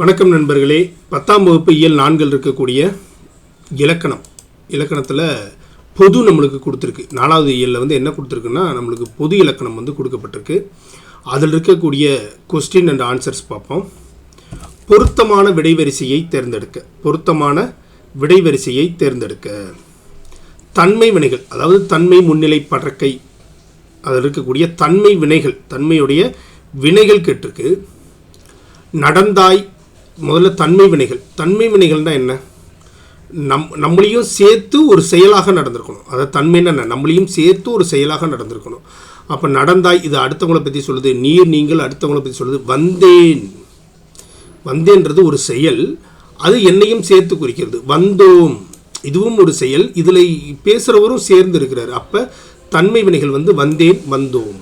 வணக்கம் நண்பர்களே. பத்தாம் வகுப்பு இயல் நான்கில் இருக்கக்கூடிய இலக்கணம். இலக்கணத்தில் பொது நம்மளுக்கு கொடுத்துருக்கு. நாலாவது இயலில் வந்து என்ன கொடுத்துருக்குன்னா நம்மளுக்கு பொது இலக்கணம் வந்து கொடுக்கப்பட்டிருக்கு. அதில் இருக்கக்கூடிய கொஸ்டின் அண்ட் ஆன்சர்ஸ் பார்ப்போம். பொருத்தமான விடைவரிசையை தேர்ந்தெடுக்க. பொருத்தமான விடைவரிசையை தேர்ந்தெடுக்க. தன்மை வினைகள் அதாவது தன்மை முன்னிலை பறக்கை அதில் இருக்கக்கூடிய தன்மை வினைகள் தன்மையுடைய வினைகள் கேட்டிருக்கு. நடந்தாய் முதல்ல தன்மை வினைகள். தன்மை வினைகள்னா என்ன? நம் நம்மளையும் சேர்த்து ஒரு செயலாக நடந்திருக்கணும். அதாவது தன்மைன்னா என்ன? நம்மளையும் சேர்த்து ஒரு செயலாக நடந்திருக்கணும். அப்போ நடந்தாய் இது அடுத்தவங்களை பற்றி சொல்லுது நீர் நீங்கள் அடுத்தவங்களை பற்றி சொல்லுது வந்தேன். வந்தேன்றது ஒரு செயல் அது என்னையும் சேர்த்து குறிக்கிறது. வந்தோம். இதுவும் ஒரு செயல். இதில் பேசுகிறவரும் சேர்ந்து இருக்கிறார். அப்போ தன்மை வினைகள் வந்து வந்தேன் வந்தோம்.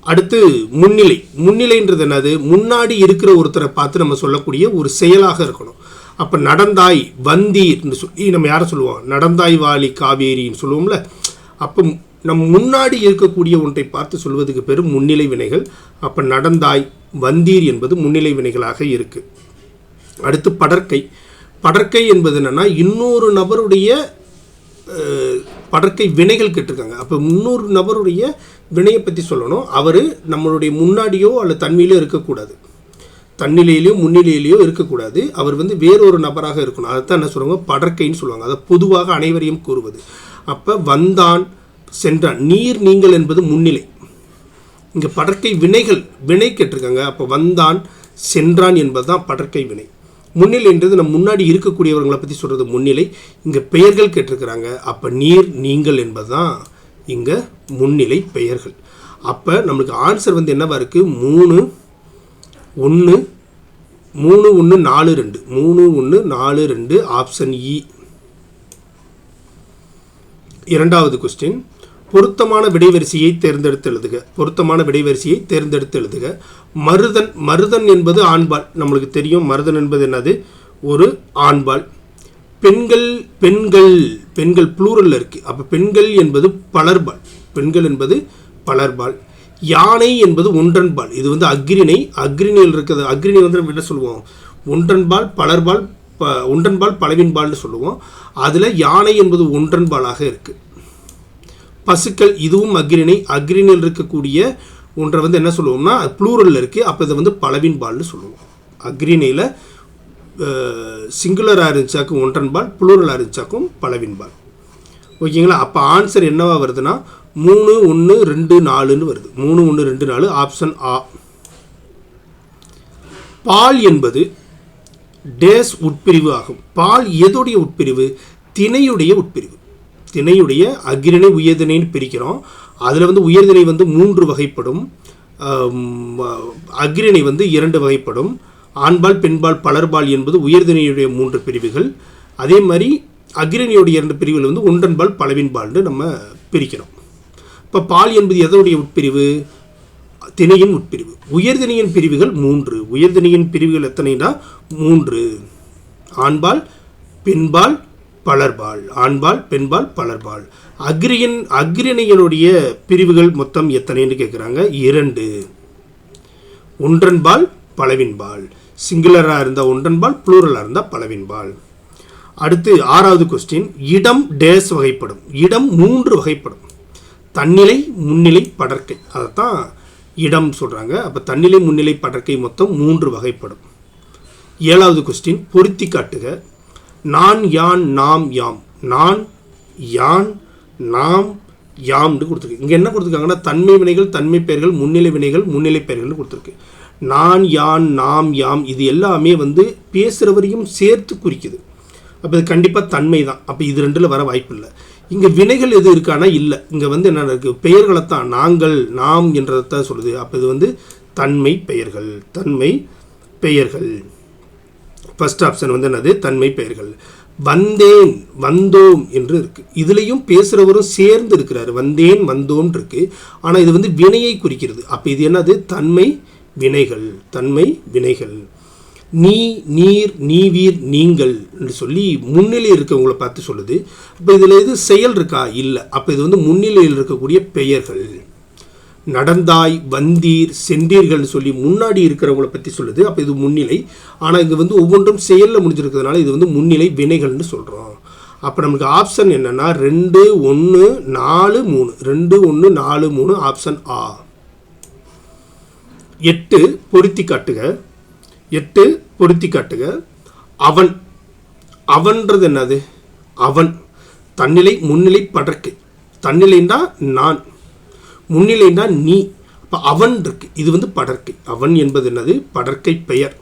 அடுத்து முன்னிலை. முன்னிலைன்றது என்னது? முன்னாடி இருக்கிற ஒருத்தரை பார்த்து நம்ம சொல்லக்கூடிய ஒரு செயலாக இருக்கணும். அப்போ நடந்தாய் வந்தீர்னு சொல்லி நம்ம யாரை சொல்லுவோம்? நடந்தாய் வாலி காவேரின்னு சொல்லுவோம்ல. அப்போ நம் முன்னாடி இருக்கக்கூடிய ஒன்றை பார்த்து சொல்வதுக்கு பேர் முன்னிலை வினைகள். அப்போ நடந்தாய் வந்தீர் என்பது முன்னிலை வினைகளாக இருக்குது அடுத்து படற்கை. படற்கை என்பது என்னென்னா இன்னொரு நபருடைய படற்கை வினைகள் கேட்டிருக்காங்க. அப்போ இன்னொரு நபருடைய வினையை பற்றி சொல்லணும். அவர் நம்மளுடைய முன்னாடியோ அல்லது தன்மையிலோ இருக்கக்கூடாது. தன்னிலையிலையோ முன்னிலையிலையோ இருக்கக்கூடாது. அவர் வந்து வேறொரு நபராக இருக்கணும். அதைத்தான் என்ன சொல்லுவாங்க படற்கைன்னு சொல்லுவாங்க. அதை பொதுவாக அனைவரையும் கூறுவது. அப்போ வந்தான் சென்றான். நீர் நீங்கள் என்பது முன்னிலை. இங்கே படற்கை வினைகள் வினை கேட்டிருக்காங்க. அப்போ வந்தான் சென்றான் என்பது தான் படற்கை வினை. முன்னிலைன்றது நம்ம முன்னாடி இருக்கக்கூடியவர்களை பற்றி சொல்கிறது முன்னிலை. இங்கே பெயர்கள் கேட்டிருக்கிறாங்க. அப்போ நீர் நீங்கள் என்பது தான் இங்கே முன்னிலை பெயர்கள். அப்போ நம்மளுக்கு ஆன்சர் வந்து என்னவா இருக்குது மூணு ஒன்று மூணு ஒன்று நாலு ரெண்டு. மூணு ஒன்று நாலு ரெண்டு ஆப்ஷன் இ e. இரண்டாவது கொஸ்டின் பொருத்தமான விடைவரிசையை தேர்ந்தெடுத்து எழுதுக. பொருத்தமான விடைவரிசையை தேர்ந்தெடுத்து எழுதுக. மருதன் மருதன் என்பது ஆண்பால். நம்மளுக்கு தெரியும் மருதன் என்பது என்னது? ஒரு ஆண்பால். பெண்கள் பெண்கள். பெண்கள் ப்ளூரலில் இருக்குது அப்போ பெண்கள் என்பது பலர்பால். பெண்கள் என்பது பலர்பால். யானை என்பது ஒன்றன்பால். இது வந்து அக்ரிணை அக்ரிணையில் இருக்கிறது. அக்ரிணை வந்து நம்ம என்ன சொல்லுவோம்? ஒன்றன்பால் பலர்பால் ப ஒன்றன்பால் பலவின்பால்னு சொல்லுவோம். அதில் யானை என்பது ஒன்றன்பாலாக இருக்குது பசுக்கள் இதுவும் அக்ரிணை அக்ரிணியில் இருக்கக்கூடிய ஒன்றை வந்து என்ன சொல்லுவோம்னா ப்ளூரலில் இருக்குது அப்போ இதை வந்து பலவின்பால்னு சொல்லுவோம். அக்ரிணையில் சிங்குலராக இருந்துச்சாக்கும் ஒன்றன் பால் இருந்துச்சாக்கும் பலவின் பால் ஓகேங்களா? அப்போ ஆன்சர் என்னவா வருதுன்னா மூணு ஒன்று ரெண்டு நாலுன்னு வருது. மூணு ஒன்று ரெண்டு நாலு ஆப்ஷன் ஆ பால் என்பது டேஸ் உட்பிரிவு ஆகும். பால் எதுடைய உட்பிரிவு? திணையுடைய உட்பிரிவு. திணையுடைய அக்ரிணை உயர்திணைன்னு பிரிக்கிறோம். அதில் வந்து உயர்திணை வந்து மூன்று வகைப்படும். அக்ரிணை வந்து இரண்டு வகைப்படும். ஆண்பால் பெண்பால் பலர்பால் என்பது உயர்திணையுடைய மூன்று பிரிவுகள். அதே மாதிரி அக்ரணியுடைய இரண்டு பிரிவுகள் வந்து ஒன்றன்பால் பலவின்பால்னு நம்ம பிரிக்கிறோம். இப்போ பால் என்பது எதனுடைய உட்பிரிவு? திணையின் உட்பிரிவு. உயர்திணையின் பிரிவுகள் மூன்று. உயர்திணையின் பிரிவுகள் எத்தனைனா? மூன்று. ஆண்பால் பெண்பால் பலர்பால். ஆண்பால் பெண்பால் பலர்பால். அக்ரியின் அக்ரிணையினுடைய பிரிவுகள் மொத்தம் எத்தனைன்னு கேட்குறாங்க இரண்டு. ஒன்றன்பால் பலவின்பால். சிங்குலராக இருந்தால் ஒன்றன்பால் ப்ளூரலாக இருந்தால் பலவின்பால். அடுத்து ஆறாவது கொஸ்டின் இடம் டேஸ் வகைப்படும். இடம் மூன்று வகைப்படும். தன்னிலை முன்னிலை படற்கை. அதைத்தான் இடம் சொல்கிறாங்க அப்போ தன்னிலை முன்னிலை படற்கை மொத்தம் மூன்று வகைப்படும். ஏழாவது கொஸ்டின் பொருத்தி காட்டுக. நான் யான் நாம் யாம். நான் யான் நாம் யாம்னு கொடுத்துருக்கு. இங்கே என்ன கொடுத்துருக்காங்கன்னா தன்மை வினைகள் தன்மை பெயர்கள் முன்னிலை வினைகள் முன்னிலை பெயர்கள்னு கொடுத்துருக்கு. நான் யான் நாம் யாம் இது எல்லாமே வந்து பேசுகிறவரையும் சேர்த்து குறிக்குது. அப்போ இது கண்டிப்பாக தன்மை தான் அப்போ இது ரெண்டில் வர வாய்ப்பு இல்லை இங்கே வினைகள் எது இருக்கானா? இல்லை. இங்கே வந்து என்ன இருக்குது பெயர்களை தான் நாங்கள் நாம் என்றதான் சொல்லுது. அப்போ இது வந்து தன்மை பெயர்கள். தன்மை பெயர்கள். ஃபஸ்ட் ஆப்ஷன் வந்து என்னது? தன்மை பெயர்கள். வந்தேன் வந்தோம் என்று இருக்குது இதுலேயும் பேசுகிறவரும் சேர்ந்து இருக்கிறாரு. வந்தேன் வந்தோம் இருக்குது ஆனால் இது வந்து வினையை குறிக்கிறது. அப்போ இது என்னது? தன்மை வினைகள் தன்மை வினைகள். நீ நீர் நீவீர் நீங்கள் என்று சொல்லி முன்னிலையில் இருக்கவங்கள பார்த்து சொல்லுது. அப்போ இதில் இது செயல் இருக்கா? இல்லை. அப்போ இது வந்து முன்னிலையில் இருக்கக்கூடிய பெயர்கள். நடந்தாய் வந்தீர் சென்றீர்கள்னு சொல்லி முன்னாடி இருக்கிறவங்கள பற்றி சொல்லுது. அப்போ இது முன்னிலை. ஆனால் இது வந்து ஒவ்வொன்றும் செயலில் முடிஞ்சிருக்கிறதுனால இது வந்து முன்னிலை வினைகள்னு சொல்கிறோம் அப்போ நமக்கு ஆப்ஷன் என்னென்னா ரெண்டு ஒன்று நாலு மூணு. ரெண்டு ஒன்று நாலு மூணு ஆப்ஷன் ஆ. எட்டு பொருத்தி காட்டுக. எட்டு பொருத்தி காட்டுக. அவன் அவன்றது என்னது? அவன் தன்னிலை முன்னிலை படற்கு தன்னிலைன்னா நான் முன்னிலைன்னா நீ. அப்போ அவன் இருக்கு. இது வந்து படற்கை அவன் என்பது என்னது? படற்கை பெயர்.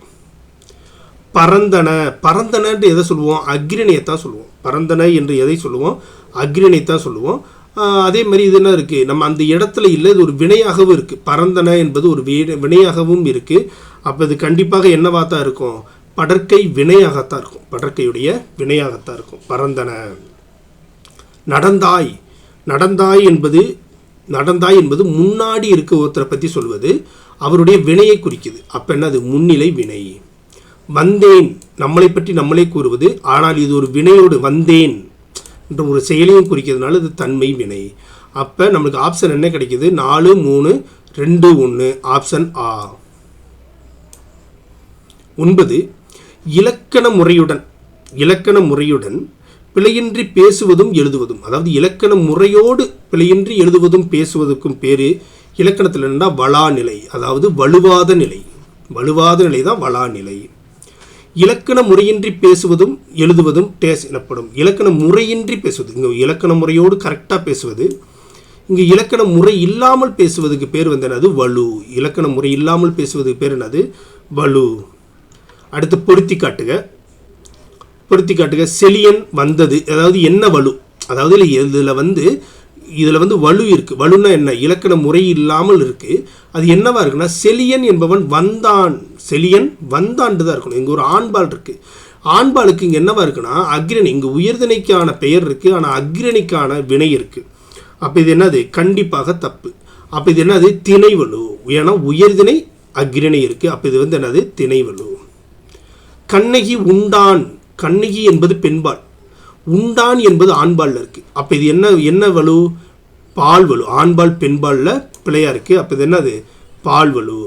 பரந்தன. பரந்தனன்ட்டு எதை சொல்லுவோம்? அக்ரிணையத்தான் சொல்லுவோம். பரந்தன என்று எதை சொல்லுவோம்? அக்ரிணையத்தான் சொல்லுவோம். அதே மாதிரி இது என்ன இருக்குது நம்ம அந்த இடத்துல இல்லை இது ஒரு வினையாகவும் இருக்குது பரந்தன என்பது ஒரு வினையாகவும் இருக்குது அப்போ இது கண்டிப்பாக என்னவாக தான் இருக்கும்? படற்கை வினையாகத்தான் இருக்கும். படற்கையுடைய வினையாகத்தான் இருக்கும். பரந்தன. நடந்தாய். நடந்தாய் என்பது நடந்தாய் என்பது முன்னாடி இருக்க ஒருத்தரை பற்றி சொல்வது அவருடைய வினையை குறிக்குது. அப்போ என்னது? முன்னிலை வினை. வந்தேன். நம்மளை பற்றி நம்மளே கூறுவது ஆனால் இது ஒரு வினையோடு வந்தேன். என்ற ஒரு செயலையும் குறிக்கிறதுனால இது தன்மை வினை அப்போ நம்மளுக்கு ஆப்ஷன் என்ன கிடைக்கிது? நாலு மூணு ரெண்டு ஒன்று ஆப்ஷன் ஆ ஒன்பது இலக்கண முறையுடன் இலக்கண முறையுடன் பிழையின்றி பேசுவதும் எழுதுவதும். அதாவது இலக்கண முறையோடு பிழையின்றி எழுதுவதும் பேசுவதற்கும் பேர் இலக்கணத்தில் என்னன்னா வளாநிலை. அதாவது வலுவாத நிலை. வலுவாத நிலை தான் வளாநிலை. இலக்கண முறையின்றி பேசுவதும் எழுதுவதும் டேஸ் எனப்படும். இலக்கண முறையின்றி பேசுவது. இங்கே இலக்கண முறையோடு கரெக்டாக பேசுவது. இங்கே இலக்கண முறை இல்லாமல் பேசுவதுக்கு பேர் வந்து என்னது? வலு. இலக்கண முறை இல்லாமல் பேசுவதுக்கு பேர் என்னது? வலு. அடுத்து பொருத்தி காட்டுக. பொருத்தி காட்டுக. செலியன் வந்தது. அதாவது என்ன வலு? அதாவது இதில் வந்து இதில் வந்து வலு இருக்குது வலுன்னா என்ன? இலக்கண முறை இல்லாமல் இருக்குது அது என்னவாக இருக்குன்னா செலியன் என்பவன் வந்தான் செலியன் வந்தாண்டு தான் இருக்கணும். இங்கே ஒரு ஆண்பால் இருக்குது ஆண்பாலுக்கு இங்கே என்னவாக இருக்குன்னா அக்ரணி இங்கே உயர்திணைக்கான பெயர் இருக்குது ஆனால் அக்ரணிக்கான வினை இருக்குது அப்போ இது என்னது? கண்டிப்பாக தப்பு. அப்போ இது என்னது? திணைவலு. ஏன்னா உயர்திணை அக்ரணி இருக்குது அப்போ இது வந்து என்னது? திணைவலு. கண்ணகி உண்டான். கண்ணகி என்பது பெண்பால். உண்டான் என்பது ஆண்பாலில் இருக்கு. அப்போ இது என்ன என்ன வலு? பால் வலு. ஆண்பால் பெண்பாலில் பிழையா இருக்கு. அப்போ இது என்னது? பால் வலு.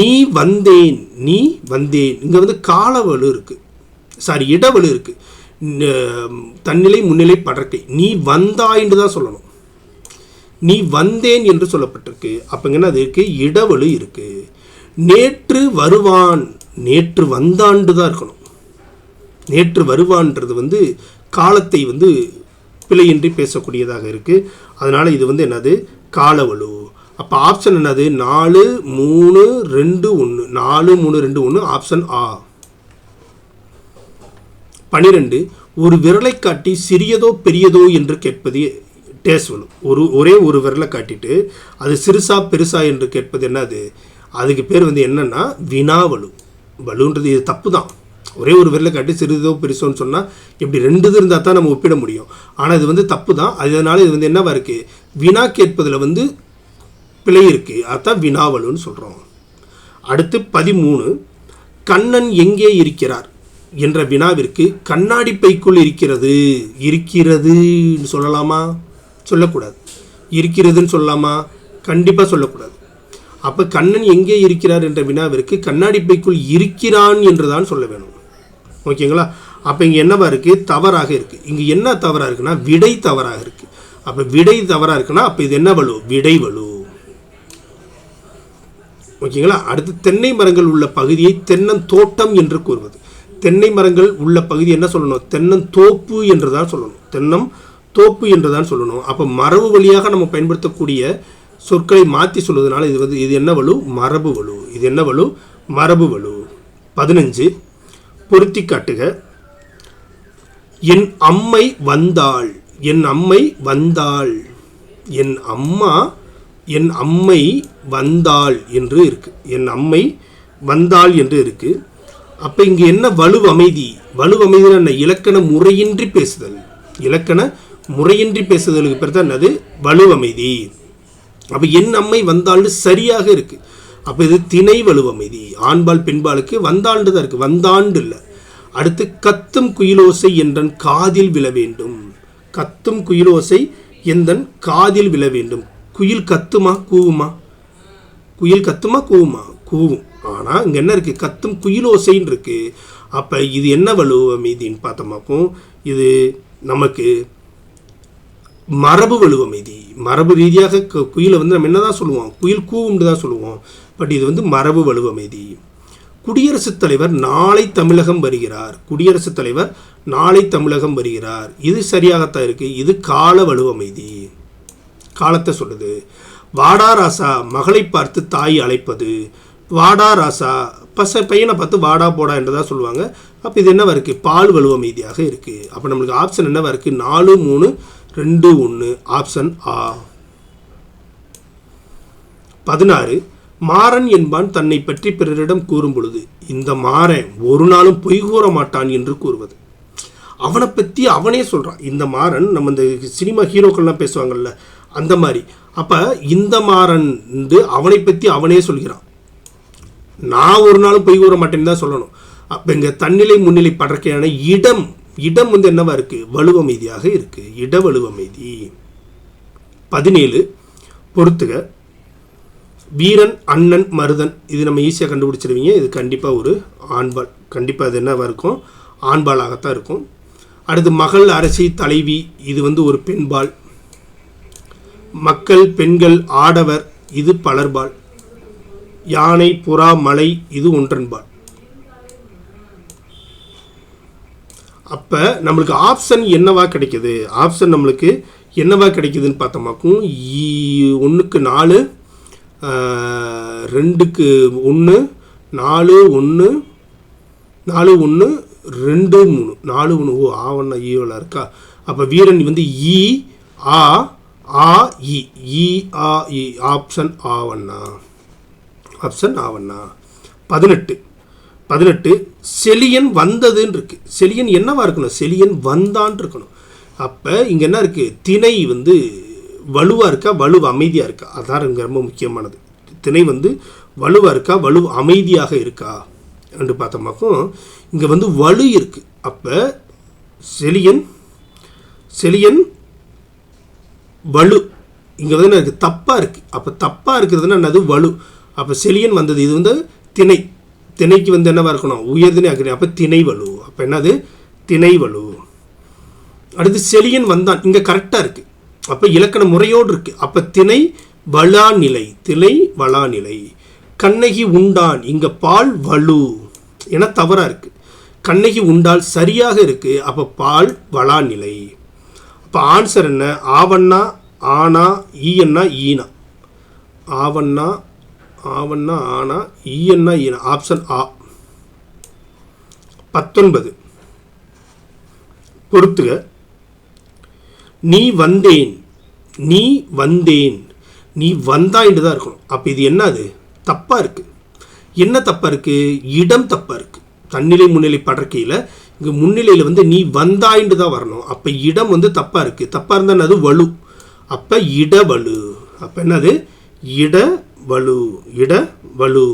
நீ வந்தேன் நீ வந்தேன். இங்கே வந்து கால வலு இருக்கு. சாரி இடவலு இருக்கு. தன்னிலை முன்னிலை படற்கை. நீ வந்தாயின்னு தான் சொல்லணும். நீ வந்தேன் என்று சொல்லப்பட்டிருக்கு. அப்போ என்ன அது இருக்கு? இடவலு இருக்கு. நேற்று வருவான். நேற்று வந்தாண்டு தான் இருக்கணும். நேற்று வருவான்றது வந்து காலத்தை வந்து பிழையின்றி பேசக்கூடியதாக இருக்குது அதனால் இது வந்து என்னது? காலவலு. அப்போ ஆப்ஷன் என்னது? நாலு மூணு ரெண்டு ஒன்று நாலு மூணு ரெண்டு ஒன்று ஆப்ஷன் ஆ பனிரெண்டு ஒரு விரலை காட்டி சிறியதோ பெரியதோ என்று கேட்பது டேஸ் வலு. ஒரு ஒரே ஒரு விரலை காட்டிட்டு அது சிறுசா பெருசா என்று கேட்பது என்னது? அதுக்கு பேர் வந்து என்னன்னா வினாவலு. வலுன்றது இது தப்பு தான் ஒரே ஒரு விரலை காட்டி சிறிதோ பெருசோன்னு சொன்னால் இப்படி ரெண்டு இது இருந்தால் தான் நம்ம ஒப்பிட முடியும். ஆனால் இது வந்து தப்பு தான் அதனால இது வந்து என்னவா இருக்குது வினா கேட்பதில் வந்து பிழை இருக்குது அதான் வினாவலுன்னு சொல்கிறோம் அடுத்து பதிமூணு கண்ணன் எங்கே இருக்கிறார் என்ற வினாவிற்கு கண்ணாடி பைக்குள் இருக்கிறது. இருக்கிறதுன்னு சொல்லலாமா? சொல்லக்கூடாது. இருக்கிறதுன்னு சொல்லலாமா? கண்டிப்பாக சொல்லக்கூடாது. அப்போ கண்ணன் எங்கே இருக்கிறார் என்ற வினாவிற்கு கண்ணாடி பைக்குள் இருக்கிறான் என்று தான் சொல்ல வேணும். ஓகேங்களா? அப்போ இங்கே என்னவா இருக்குது தவறாக இருக்குது இங்கே என்ன தவறாக இருக்குன்னா விடை தவறாக இருக்குது அப்போ விடை தவறாக இருக்குன்னா அப்போ இது என்ன வலு? விடை வலு. ஓகேங்களா? அடுத்து தென்னை மரங்கள் உள்ள பகுதியை தென்னந்தோட்டம் என்று கூறுவது. தென்னை மரங்கள் உள்ள பகுதி என்ன சொல்லணும்? தென்னந்தோப்பு என்று தான் சொல்லணும். தென்னம் தோப்பு என்று தான் சொல்லணும். அப்போ மரபு வழியாக நம்ம பயன்படுத்தக்கூடிய சொற்களை மாற்றி சொல்வதனால இது வந்து இது என்ன வலு? மரபு வலு. இது என்ன வலு? மரபு வலு. பதினஞ்சு. பொருத்தி காட்டுக. என் அம்மை வந்தாள் என் அம்மை வந்தாள் என் அம்மா என் அம்மை வந்தாள் என்று இருக்கு. என் அம்மை வந்தாள் என்று இருக்கு. அப்போ இங்கே என்ன வலு அமைதி? வலு என்ன? இலக்கண முறையின்றி பேசுதல். இலக்கண முறையின்றி பேசுதலுக்கு பிறகு தான் என்னது? வலு அமைதி. அப்போ என் அம்மை வந்தாள்னு சரியாக இருக்குது அப்போ இது திணை வலுவம் இது. ஆண்பால் பெண்பாலுக்கு வந்தாண்டு தான் இருக்குது வந்தாண்டு இல்லை. அடுத்து கத்தும் குயிலோசை என்றன் காதில் விழ வேண்டும். கத்தும் குயிலோசை எந்தன் காதில் விழ வேண்டும். குயில் கத்துமா கூவுமா? குயில் கத்துமா கூவுமா? கூவும். ஆனால் இங்கே என்ன இருக்குது கத்தும் குயிலோசைன்னு இருக்குது அப்போ இது என்ன வலுவ இதுன்னு பார்த்தோமாக்கும் இது நமக்கு மரபு வலுவ இது. மரபு ரீதியாக குயிலை வந்து நம்ம என்ன தான் சொல்லுவோம்? குயில் கூவும்னு தான் சொல்லுவோம். பட் இது வந்து மரபு வலுவமைதி குடியரசுத் தலைவர் நாளை தமிழகம் வருகிறார். குடியரசுத் தலைவர் நாளை தமிழகம் வருகிறார். இது சரியாகத்தான் இருக்குது இது கால வலுவமைதி காலத்தை சொல்லுது. வாடா ராசா மகளை பார்த்து தாய் அழைப்பது. வாடா ராசா பச பையனை பார்த்து வாடா போடா என்றதா சொல்லுவாங்க. அப்போ இது என்னவா இருக்குது பால் வலுவமைதியாக இருக்குது அப்போ நம்மளுக்கு ஆப்ஷன் என்ன இருக்குது நாலு மூணு ரெண்டு ஒன்று ஆப்ஷன் ஆ பதினாறு மாறன் என்பான் தன்னை பற்றி பிறரிடம் கூறும் பொழுது இந்த மாறன் ஒரு நாளும் பொய் கூற மாட்டான் என்று கூறுவது. அவனை பற்றி அவனே சொல்கிறான் இந்த மாறன் நம்ம இந்த சினிமா ஹீரோக்கள்லாம் பேசுவாங்கல்ல அந்த மாதிரி. அப்போ இந்த மாறன் வந்து அவனை பற்றி அவனே சொல்கிறான். நான் ஒரு நாளும் பொய் கூற மாட்டேன்னு தான் சொல்லணும். அப்போ இங்கே தன்னிலை முன்னிலை படற்கையான இடம் இடம் வந்து என்னவா இருக்குது வலுவமைதியாக இருக்குது இட வலுவமைதி பதினேழு பொறுத்துக. வீரன் அண்ணன் மருதன். இது நம்ம ஈஸியாக கண்டுபிடிச்சிருவீங்க. இது கண்டிப்பாக ஒரு ஆண்பால். கண்டிப்பாக அது என்னவாக இருக்கும்? ஆண்பாலாகத்தான் இருக்கும். அடுத்து மகள் அரசி தலைவி. இது வந்து ஒரு பெண்பால். மக்கள் பெண்கள் ஆடவர். இது பலர்பால். யானை புறா மலை இது ஒன்றன்பால். அப்போ நம்மளுக்கு ஆப்ஷன் என்னவா கிடைக்கிது? ஆப்ஷன் நம்மளுக்கு என்னவா கிடைக்குதுன்னு பார்த்தோமாக்கும் ஒன்றுக்கு நாலு ரெண்டுக்கு ஒன்று நாலு ஒன்று நாலு ஒன்று ரெண்டு மூணு. நாலு ஒன்று ஓ ஆவண்ணா ஈவில் இருக்கா? அப்போ வீரன் வந்து இ ஆ ஆ இ இ ஆ இ ஆப்ஷன் ஆவண்ணா ஆப்ஷன் ஆவண்ணா பதினெட்டு. பதினெட்டு செலியன் வந்ததுன்னு இருக்கு செலியன் என்னவா இருக்கணும்? செலியன் வந்தான் இருக்கணும் அப்போ இங்கே என்ன இருக்குது திணை வந்து வலுவாக இருக்கா வலு அமைதியாக இருக்கா? அதான் இங்கே ரொம்ப முக்கியமானது. திணை வந்து வலுவாக இருக்கா வலு அமைதியாக இருக்கா? என்று பார்த்தோம்னாக்கும் இங்கே வந்து வலு இருக்குது அப்போ செலியன் செலியன் வலு. இங்கே வந்து என்ன இருக்குது தப்பாக இருக்குது அப்போ தப்பாக இருக்கிறதுனா என்னது? வலு. அப்போ செலியன் வந்தது இது வந்து திணை. திணைக்கு வந்து என்னவாக இருக்கணும்? உயர்தினை ஆக்கணும். அப்போ திணை வலு. அப்போ என்னது? திணை வலு. அடுத்து செலியன் வந்தான். இங்கே கரெக்டாக இருக்குது அப்போ இலக்கண முறையோடு இருக்குது அப்போ திணை வளாநிலை திணை வளாநிலை கண்ணகி உண்டான் இங்கே பால் வலு. என தவறாக இருக்குது கண்ணகி உண்டால் சரியாக இருக்குது அப்போ பால் வளாநிலை அப்போ ஆன்சர் என்ன? ஆவண்ணா ஆனா ஈயண்ணா ஈனா. ஆவண்ணா ஆவண்ணா ஆனா ஈயண்ணா ஈனா. ஆப்ஷன் ஆ பத்தொன்பது. பொறுத்துக. நீ வந்தேன் நீ வந்தேன். நீ வந்தாயின்னு தான் இருக்கணும். அப்போ இது என்னது தப்பாக இருக்குது என்ன தப்பாக இருக்குது இடம் தப்பாக இருக்குது தன்னிலை முன்னிலை படற்கையில் இங்கே முன்னிலையில் வந்து நீ வந்தாயின்னு தான் வரணும். அப்போ இடம் வந்து தப்பாக இருக்குது தப்பாக இருந்தால் அது வலு. அப்போ இட வலு அப்போ என்னது? இட வலு இட வலு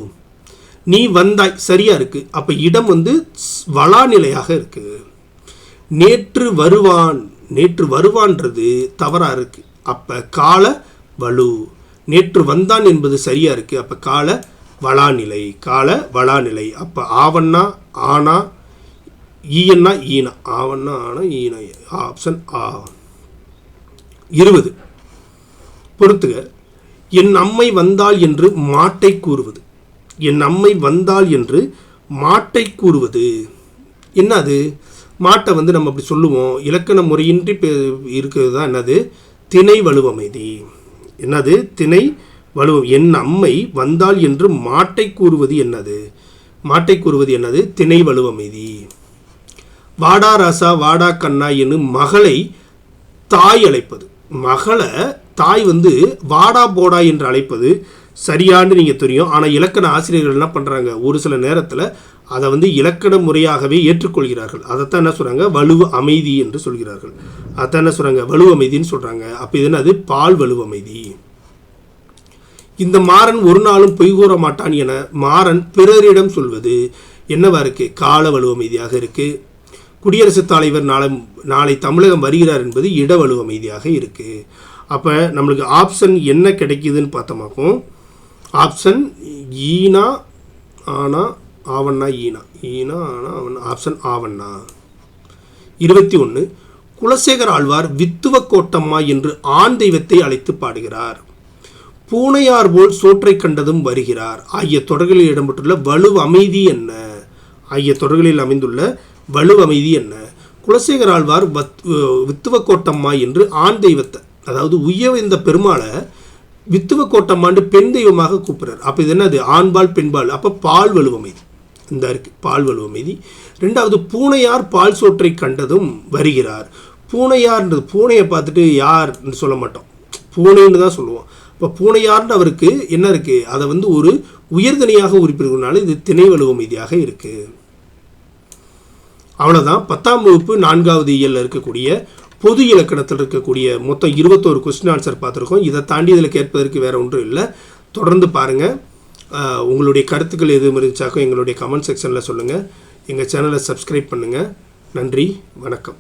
நீ வந்தாய். சரியாக இருக்குது அப்போ இடம் வந்து வளாநிலையாக இருக்குது நேற்று வருவான். நேற்று வருவான்றது தவறாக இருக்குது அப்போ கால வலு. நேற்று வந்தான் என்பது சரியாக இருக்குது அப்போ கால வளாநிலை. கால வளாநிலை. அப்போ ஆவண்ணா ஆனா ஈயன்னா ஈனா. ஆவண்ணா ஆனா ஈனா. ஆப்ஷன் ஆ. இருபது. பொறுத்துக. என் அம்மை வந்தாள் என்று மாட்டை கூறுவது. என் அம்மை வந்தாள் என்று மாட்டை கூறுவது. என்ன அது மாட்டை வந்து நம்ம அப்படி சொல்லுவோம். இலக்கண முறையின்றி இருக்கிறது தான் என்னது? திணை வலுவமைதி. என்னது? திணை வலுவம் என் அம்மை வந்தாள் என்று மாட்டை கூறுவது என்னது? மாட்டை கூறுவது என்னது? திணை வலுவமைதி. வாடா ராசா வாடா கண்ணா என்னும் மகளை தாய் அழைப்பது. மகளை தாய் வந்து வாடா போடா என்று அழைப்பது. சரியான்னு நீங்கள் தெரியும். ஆனால் இலக்கண ஆசிரியர்கள் என்ன பண்ணுறாங்க ஒரு சில நேரத்தில் அதை வந்து இலக்கண முறையாகவே ஏற்றுக்கொள்கிறார்கள். அதைத்தான் என்ன சொல்கிறாங்க வலுவ அமைதி என்று சொல்கிறார்கள். அதைத்தான் என்ன சொல்கிறாங்க வலுவ அமைதின்னு சொல்கிறாங்க அப்போ இது என்னது? பால் வலுவ அமைதி. இந்த மாறன் ஒரு நாளும் பொய் கூற மாட்டான் என மாறன் பிறரிடம் சொல்வது என்னவா இருக்குது கால வலுவமைதியாக இருக்குது குடியரசுத் தலைவர் நாளை நாளை தமிழகம் வருகிறார் என்பது இட வலுவமைதியாக இருக்குது அப்போ நம்மளுக்கு ஆப்ஷன் என்ன கிடைக்குதுன்னு பார்த்தோமாக்கும் ஆப்ஷன் ஈனா ஆனா ஆவண்ணா ஈனா. ஈனா ஆனா ஆவண்ணா. ஆப்ஷன் ஆவண்ணா. இருபத்தி ஒன்று குலசேகர் ஆழ்வார் வித்துவ கோட்டம்மா என்று ஆண் தெய்வத்தை அழைத்து பாடுகிறார். பூனையார் போல் சோற்றை கண்டதும் வருகிறார். ஆகிய தொடர்களில் இடம்பெற்றுள்ள வலு அமைதி என்ன? ஆகிய தொடர்களில் அமைந்துள்ள வலு அமைதி என்ன? குலசேகர் ஆழ்வார் வத் வித்துவ கோட்டம்மா என்று ஆண் தெய்வத்தை அதாவது உயர்ந்த பெருமாளை வித்துவ கோட்டம்மாண்டு பெண் தெய்வமாக கூப்பிடுறார். அப்போ இது என்னது? ஆண்பால் பெண்பால் அப்போ பால் வலுவமைதி இந்த இருக்கு. பால் வலுவமைதி ரெண்டாவது பூனையார் பால் சோற்றை கண்டதும் வருகிறார். பூனையார்ன்றது பூனையை பார்த்துட்டு யார்னு சொல்ல மாட்டோம். பூனைன்னு தான் சொல்லுவோம். இப்போ பூனையார்னு அவருக்கு என்ன இருக்குது அதை வந்து ஒரு உயர்தனியாக உறுப்பினர்களால இது திணை வலுவமைதியாக இருக்குது அவ்வளோதான் பத்தாம் வகுப்பு நான்காவது இயலில் இருக்கக்கூடிய பொது இலக்கணத்தில் இருக்கக்கூடிய மொத்தம் இருபத்தோரு கொஸ்டின் ஆன்சர் பார்த்துருக்கோம். இதை தாண்டி இதில் கேட்பதற்கு வேறு ஒன்றும் இல்லை. தொடர்ந்து பாருங்கள் உங்களுடைய கருத்துக்கள் எதுவும் இருந்துச்சாக்கோ எங்களுடைய கமெண்ட் செக்ஷனில் சொல்லுங்கள் எங்கள் சேனலை சப்ஸ்கிரைப் பண்ணுங்கள் நன்றி. வணக்கம்.